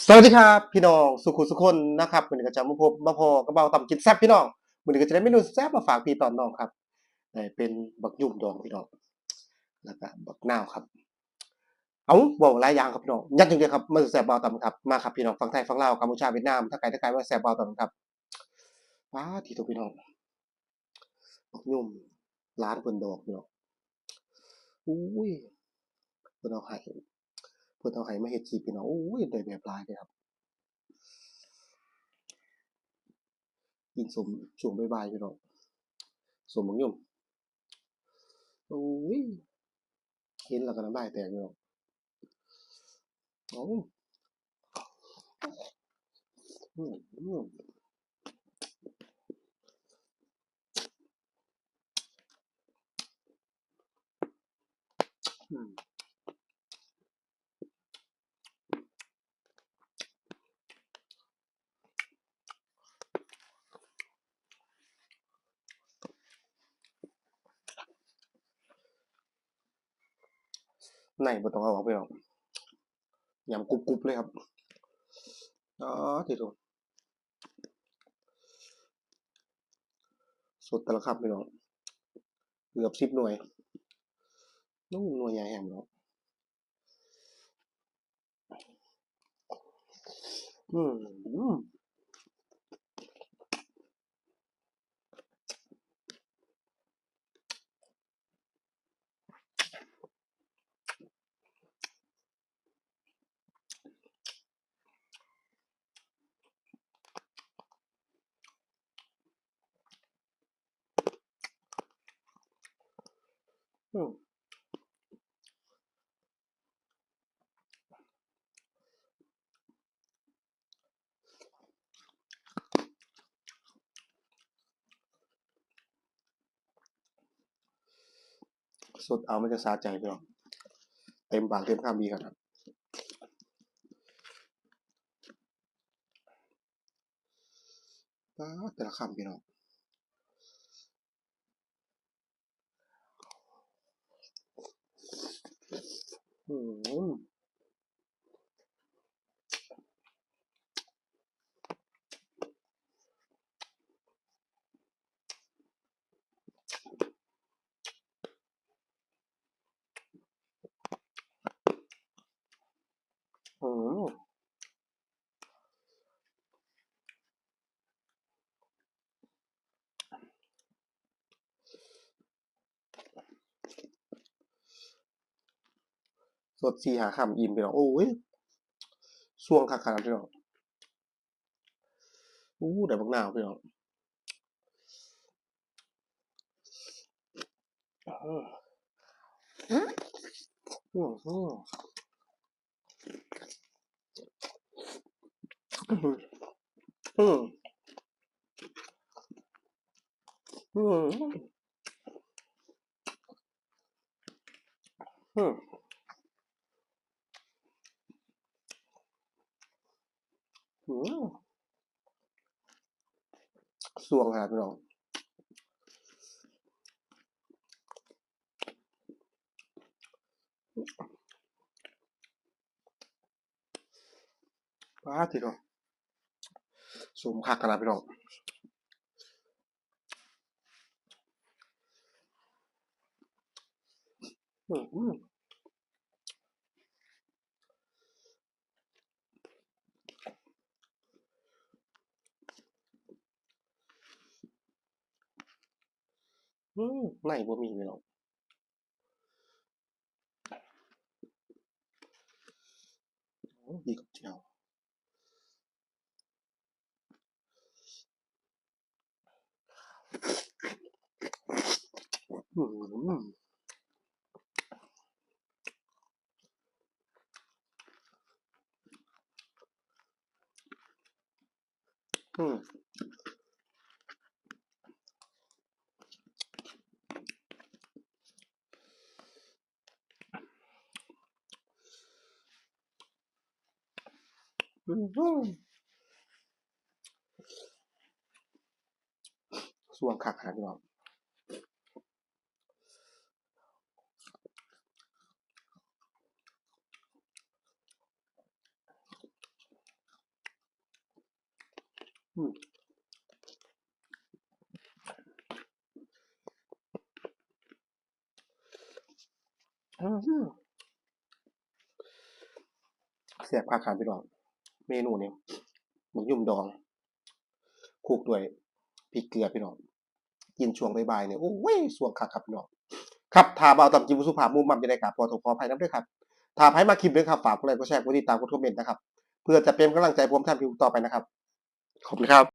สวัสดีครับพี่น้องสุขุสุคนนะครับวันนี้ก็จะมาพบมาพอกระเบาต่ำกินแซ่บพี่น้องวันนี้ก็จะได้เมนูแซ่บมาฝากพี่ตอนน้องครับเป็นบักยุ่มดองพี่น้องแล้วก็บักนาวครับ เอาบอกหลายอย่างครับพี่น้องยัดอย่างเดียวครับมาแซ่บเบาต่ำครับมาครับพี่น้องฝั่งไทยฝั่งลาวกัมพูชาเวียดนามถ้าไกลถ้าไกลว่าแซ่บเบาต่ำครับว้าที่ตัวพี่น้องบักยุ่มร้านเพิ่นดอกพี่น้องอุ้ยเพิ่นเอาให้ เพิ่นเอาให้มาเฮ็ดคลิปพี่น้องโอ้ยได้แบบหลายเลยครับกินสมช่วงบ่ายๆพี่น้องสมบังยมโอ้ยเห็นแล้วก็น้ำลายแตกพี่น้องโอ้อืมอืมอืม ไหนบ่ต้องเอาออกไปหรอกยำกรุบๆเลยครับอ๋อทีทุสดแต่ละคำพี่น้องเกือบสิบหน่วยนู้นหน่วยใหญ่แหมเนาะอืม สดเอามันจะสาใจพี่น้องเต็มปากเต็มคำดีขนาดป๊าแต่ละคำพี่น้อง อืมอืม สดสี่หาคำอิ่มพี่น้อโอ้ยสวงคักขนาดพี่น้ออู้ได้บักหนาวพี่น้องอืมอืมอืมอืมอืมอืมอืม สวงขนาพี่น้องป๊าทีเดียวสมคักขนาดพี่น้องอืม อืมอืมไหนบ่มีพี่น้องดีกับเจียวอืมอืมอืมอืม สวงคักขนาดพี่น้องอืมอืมเสียบคักครับพี่น้องเมนูนี้หมูยุ่มดองคูกด้วยพริกเกลือพี่น้องกินช่วงบ่ายๆเนี่ยโอ้ยสวงคักครับพี่น้องครับถ้าเบาต่ำจิมสุภาพมุมมั่มจะได้ครับพอถูกขออภัยน้ำด้วยครับถ้าให้มาคลิปด้วยครับฝากกดไลค์กดแชร์กดติดตามกดคอมเมนต์นะครับ เพื่อจะเป็นกำลังใจผมทำคลิปต่อไปนะครับ ขอบคุณครับ